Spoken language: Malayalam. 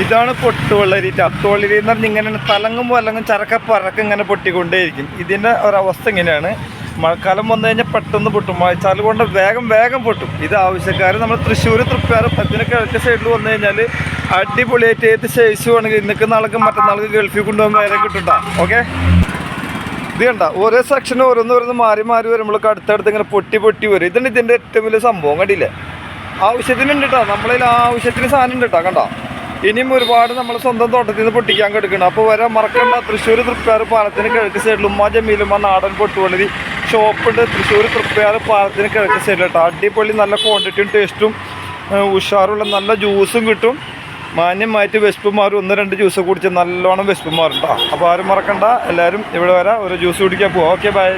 ഇതാണ് പൊട്ടുവെള്ളരി. ചത്തുവെള്ളരി എന്ന് പറഞ്ഞാൽ ഇങ്ങനെ തലങ്ങുമ്പോൾ അല്ലെങ്കിൽ ചരക്ക പരക്ക ഇങ്ങനെ പൊട്ടിക്കൊണ്ടേയിരിക്കും. ഇതിന്റെ ഒരവസ്ഥ ഇങ്ങനെയാണ്. മഴക്കാലം വന്നു കഴിഞ്ഞാൽ പെട്ടെന്ന് പൊട്ടും. മഴച്ചാൽ കൊണ്ട് വേഗം വേഗം പൊട്ടും. ഇത് ആവശ്യക്കാർ നമ്മൾ തൃശ്ശൂർ തൃപ്പാറ് പത്തിന് കിഴക്ക് സൈഡിൽ വന്നു കഴിഞ്ഞാൽ അടിപൊളിയായിട്ട് ഏത് ശേഷി വേണമെങ്കിൽ ഇന്നൊക്കെ നാളേക്ക് മറ്റന്നാൾക്ക് ഗൾഫിൽ കൊണ്ടുപോകാൻ വേറെ കിട്ടുണ്ടാ ഓക്കെ? ഇത് കണ്ട ഓരോ സെക്ഷനും ഓരോന്ന് ഓരോന്ന് മാറി മാറി വരുമ്പോഴൊക്കെ അടുത്തടുത്ത് ഇങ്ങനെ പൊട്ടി പൊട്ടി വരും. ഇതാണ് ഇതിന്റെ ഏറ്റവും വലിയ സംഭവം. കണ്ടില്ലേ? ആവശ്യത്തിനുണ്ട് കേട്ടോ നമ്മളതിൽ ആവശ്യത്തിന് സാധനം ഉണ്ട് കേട്ടോ കണ്ടോ? ഇനിയും ഒരുപാട് നമ്മൾ സ്വന്തം തോട്ടത്തിൽ നിന്ന് പൊട്ടിക്കാൻ കിടക്കണം. അപ്പോൾ വരാൻ മറക്കണ്ട. തൃശ്ശൂർ തൃപ്പാറ് പാലത്തിന് കിഴക്ക് സൈഡിൽ ഉമ്മ ജമീലുമ്മ നാടൻ പൊട്ടുവളരി ഷോപ്പുണ്ട് തൃശ്ശൂർ തൃപ്പാറ് പാലത്തിന് കിഴക്ക് സൈഡിൽ കേട്ടോ. അടിപൊളി നല്ല ക്വാണ്ടിറ്റിയും ടേസ്റ്റും ഉഷാറുള്ള നല്ല ജ്യൂസും കിട്ടും. മാന്യമായിട്ട് വെസ്പുമാർ ഒന്ന് രണ്ട് ജ്യൂസ് കുടിച്ച് നല്ലോണം വെസ്പുമാറുണ്ടോ അപ്പോൾ ആരും മറക്കണ്ട. എല്ലാവരും ഇവിടെ വരാം. ഒരു ജ്യൂസ് കുടിക്കാൻ പോവാം. Okay bye